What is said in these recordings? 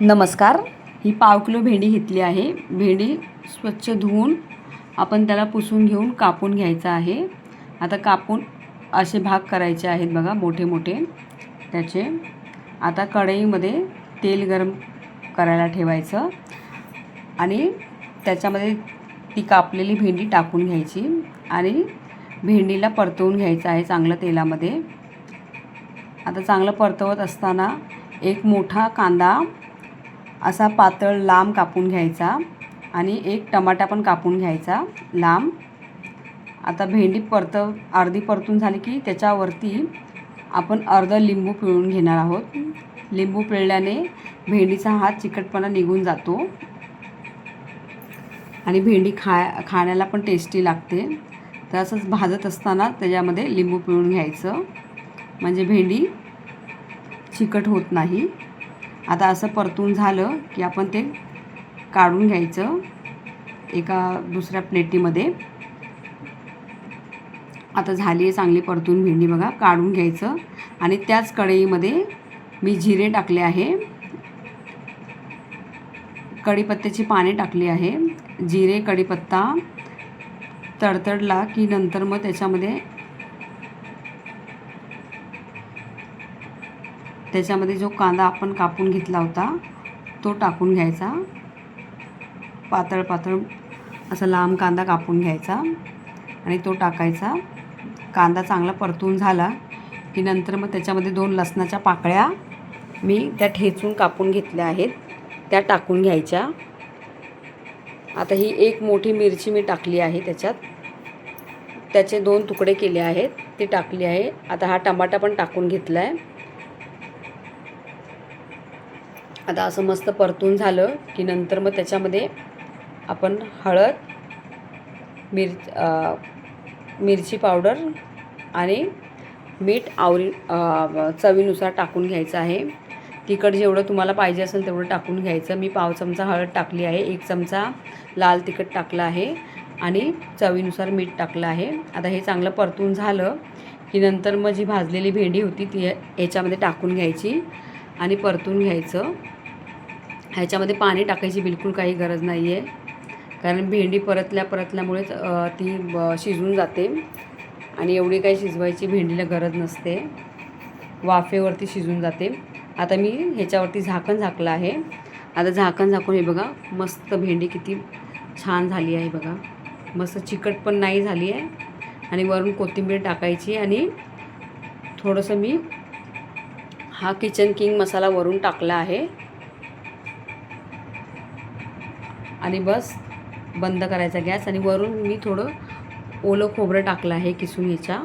नमस्कार. ही पाव किलो भेंडी घेतली आहे. भेंडी स्वच्छ धुवून आपण त्याला पुसून घेऊन कापून घ्यायचं आहे. आता कापून असे भाग करायचे आहेत बघा मोठे मोठे. त्याचे आता कढईमध्ये तेल गरम करायला ठेवायचं आणि त्याच्यामध्ये ती कापलेली भेंडी टाकून घ्यायची आणि भेंडीला परतवून घ्यायचं आहे चांगलं तेलामध्ये. आता चांगलं परतवत असताना एक मोठा कांदा असा पातळ लांब कापून घ्यायचा आणि एक टमाटा पण कापून घ्यायचा लांब. आता भेंडी परत अर्धी परतून झाली की त्याच्यावरती आपण अर्ध लिंबू पिळून घेणार आहोत. लिंबू पिळल्याने भेंडीचा हा चिकटपणा निघून जातो आणि भेंडी खा खाण्याला पण टेस्टी लागते. तर असंच भाजत असताना त्याच्यामध्ये लिंबू पिळून घ्यायचं. म्हणजे भेंडी चिकट होत नाही. आता असं परतून झालं की आपण ते काढून घ्यायचं एका दुसऱ्या प्लेटीमध्ये. आता झाली आहे चांगली परतून भेंडी बघा काढून घ्यायचं. आणि त्याच कढईमध्ये मी जिरे टाकले आहे. कढीपत्त्याची पाने टाकली आहे. जिरे कढीपत्ता तडतडला की नंतर मग त्याच्यामध्ये त्याच्यामध्ये जो कांदा आपण कापून घेतला होता तो टाकून घ्यायचा. पातळ पातळ असा लांब कांदा कापून घ्यायचा आणि तो टाकायचा. कांदा चांगला परतून झाला की नंतर मग त्याच्यामध्ये दोन लसणाच्या पाकळ्या मी त्या ठेचून कापून घेतल्या आहेत त्या टाकून घ्यायच्या. आता ही एक मोठी मिरची मी टाकली आहे त्याच्यात. त्याचे दोन तुकडे केले आहेत ते टाकली आहे. आता हा टमाटा पण टाकून घेतला आहे आता असं मस्त परतून झालं की नंतर मग त्याच्यामध्ये आपण हळद मिर मिरची पावडर आणि मीठ आवरी चवीनुसार टाकून घ्यायचं आहे. तिखट जेवढं तुम्हाला पाहिजे असेल तेवढं टाकून घ्यायचं. मी पाव चमचा हळद टाकली आहे एक चमचा लाल तिखट टाकलं आहे आणि चवीनुसार मीठ टाकलं आहे. आता हे चांगलं परतून झालं की नंतर मग जी भाजलेली भेंडी होती ती याच्यामध्ये टाकून घ्यायची आणि परतून घ्यायचं. ह्याच्यामध्ये पाणी टाकायची बिलकुल काही गरज नाही आहे कारण भेंडी परतल्या परतल्यामुळेच ती शिजून जाते. आणि एवढी काही शिजवायची भेंडीला गरज नसते. वाफेवरती शिजून जाते. आता मी ह्याच्यावरती झाकण झाकलं आहे. आता झाकण झाकून हे बघा मस्त भेंडी किती छान झाली आहे बघा. मस्त चिकट पण नाही झाली आहे. आणि वरून कोथिंबीर टाकायची आणि थोडंसं मी हा किचन किंग मसाला वरून टाकला आहे. आणि बस बंद करायचा गॅस आणि वरून मी थोडं ओलं खोबरं टाकलं आहे किसून ह्याच्या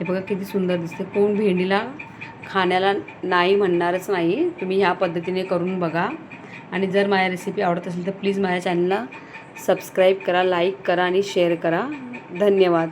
हे बघा किती सुंदर दिसते. कोण भेंडीला खाण्याला नाही म्हणणारच नाही. तुम्ही ह्या पद्धतीने करून बघा. आणि जर माझ्या रेसिपी आवडत असेल तर प्लीज माझ्या चॅनलला सबस्क्राईब करा लाईक करा आणि शेअर करा. धन्यवाद.